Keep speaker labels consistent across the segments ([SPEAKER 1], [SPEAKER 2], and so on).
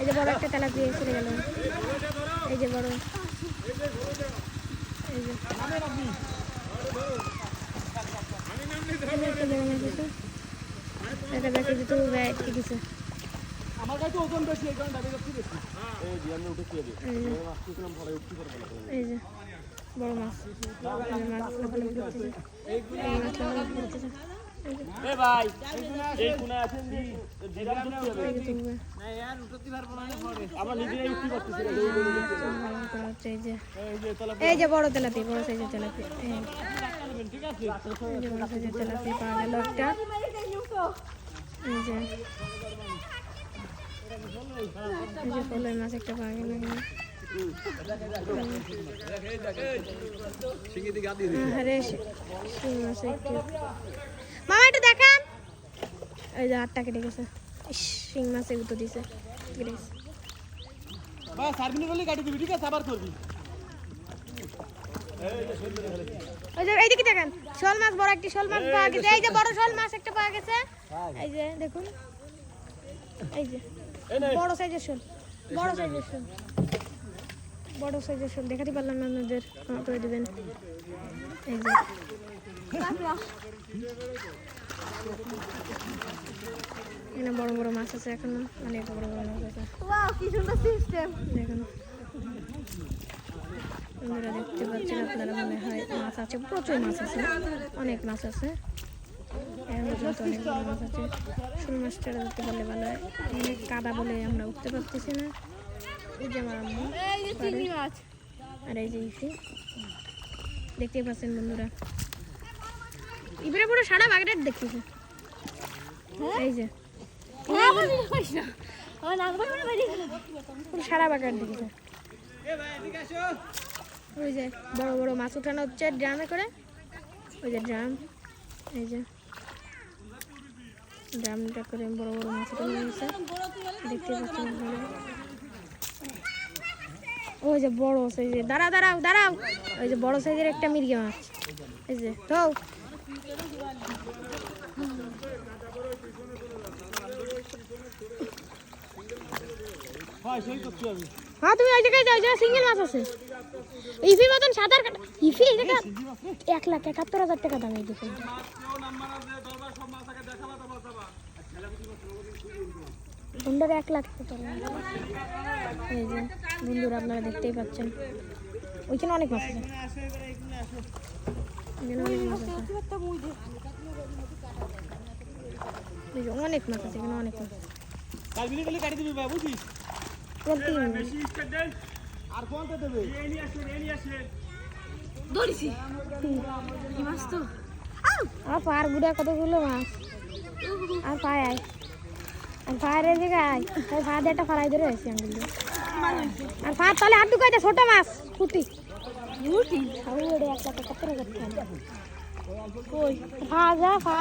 [SPEAKER 1] এই যে বড় একটা তেলাপিয়া চলে গেল। এই যে বড়। এই যে। এই যে বড় মাছ এটা দেখে যে তুই গায়ে
[SPEAKER 2] আমার কাছে ওজন বেশি এই কারণে দাবি করছি বেশি। এই যে উঠে দিয়ে দিই
[SPEAKER 1] এই
[SPEAKER 2] মাছ। কিনলাম ভালো উঠতে পারব না
[SPEAKER 1] এই যে বড় মাছ এই মাছ এই মাছ লাফালাফি করতেছে এই যে
[SPEAKER 2] এ ভাই এই আছেন দি হবে
[SPEAKER 1] যে
[SPEAKER 2] উঠতে না
[SPEAKER 1] এই যে
[SPEAKER 2] এই যে
[SPEAKER 1] এই যে বড় তেলাপি বড় সাইজের তেলাপি
[SPEAKER 2] ঠিক আছে
[SPEAKER 1] বড় সাইজের তেলাপি পাওয়া গেল একটা এই যে এই যে মাছ একটা পাওয়া গেল আরে শিং মাছ একটু এই যে হাতটা কেটে গেছে। শিং মাছে উত্তর দিছে। কেটে গেছে
[SPEAKER 2] মিনিট হলে গাড়ি দিবি ঠিক আছে আবার করবি।
[SPEAKER 1] ওই যে এইদিকে দেখেন শোল মাছ বড় একটি শোল মাছ পাওয়া গেছে। এই যে বড় শোল মাছ একটা পাওয়া গেছে। এই যে দেখুন। এই যে বড় সাইজের শোল বড় সাইজের শোল। বড় সাইজের শোল দেখাতে পারলাম না আপনাদের। করে দেবেন এই যে। এখানে বড় বড় মাছ আছে এখনও অনেক বড় বড় মাছ আছে।
[SPEAKER 3] ওয়াও কি সুন্দর সিস্টেম
[SPEAKER 1] দেখুন। বন্ধুরা দেখতে পাচ্ছেন আপনারা মনে হয় মাছ আছে প্রচুর মাছ আছে অনেক মাছ আছে। এর অনেক বড় মাছ আছে। মাছটা ধরতে পারলে ভালো হয়। অনেক কাদা বলে আমরা উঠতে পারতেছি না। এই যে আমার আম্মু আর এই যে ইফি দেখতেই পাচ্ছেন বন্ধুরা। ইফিরে পুরো সারা বাগেট দেখতেছে। এই যে।
[SPEAKER 3] হ্যাঁ
[SPEAKER 1] সারা দেখেছে ওই যে বড় বড় মাছ উঠানো হচ্ছে ড্রামে করে। ওই যে ড্রাম। এই যে। ড্রামটা করে বড় বড় মাছ উঠানো হয়েছে। দেখতে পাচ্ছেন ওই যে বড় সাইজের। দাঁড়াও দাঁড়াও দাঁড়াও। ওই যে বড় সাইজের একটা মির্গে মাছ। এই যে তো
[SPEAKER 2] ভাই সই করছি আমি
[SPEAKER 1] হ্যাঁ তুমি ওই জায়গায় যাও যে সিঙ্গেল মাছ আছে। ইফি মতন সাঁতার কাটা ইফি এই জায়গা এক লাখ একাত্তর হাজার টাকা দাম এই দেখো বন্ধুরা এক লাখ এই যে বন্ধুরা আপনারা দেখতেই পাচ্ছেন। ওইখানে অনেক মাছ আছে। অনেক মাছ আছে। অনেক মাছ আছে এখানে অনেক মাছ
[SPEAKER 2] গাড়ি দিবি
[SPEAKER 1] হবে।
[SPEAKER 2] আর কোনটা দেবে
[SPEAKER 3] দৌড়িছি কি মাছ তো
[SPEAKER 1] আর পার গুড়া কতগুলো মাছ? আর পায় আয়। আর পায়ের জায়গায় তাই পা দিয়ে একটা ফালাই ধরে আছে দিয়ে। আর পা তাহলে হাত ঢুকাইতে ছোট মাছ খাব ওটা এক লাখ কত করতে হবে। কই? ফা যা ফা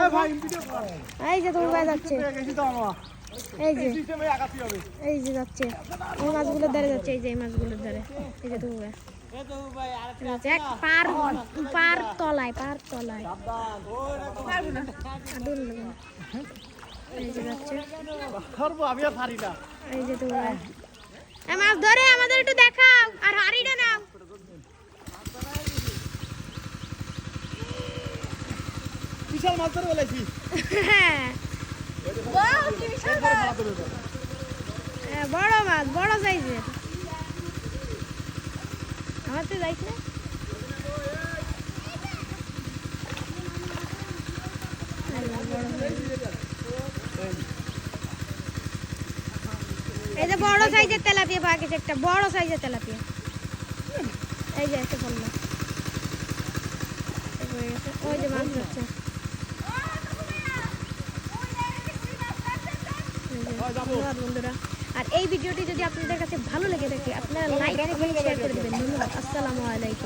[SPEAKER 1] এই যে ভাই যাচ্ছে। এই যে। এই যে যাচ্ছে। এই মাছগুলোর ধারে যাচ্ছে এই যে এই মাছগুলোর ধারে। এই যে তোমার
[SPEAKER 2] এই তো ভাই আর
[SPEAKER 1] যাচ্ছে এক পার পার তলায় পার তলায়।
[SPEAKER 3] পারব না
[SPEAKER 1] আদুল লাগে না। এই যে যাচ্ছে।
[SPEAKER 2] আমি আর পারি না।
[SPEAKER 1] এই যে তোমরা মাছ ধরে আমাদের একটু দেখাও আর হাড়িটা নাও।
[SPEAKER 2] বিশাল মাছ ধরে বলেছি।
[SPEAKER 1] হ্যাঁ। বড় মাছ, বড় সাইজের। আমার তো যাইছে এই যে বড় সাইজের তেলাপিয়া পাওয়া গেছে একটা, বড় সাইজের তেলাপিয়া। এই যে এসে গেছে। ওই যে মাছ ধরছে এই যে, ধন্যবাদ বন্ধুরা। আর এই ভিডিওটি যদি আপনাদের কাছে ভালো লেগে থাকে, আপনারা লাইক শেয়ার করে দেবেন। ধন্যবাদ। আসসালামু আলাইকুম।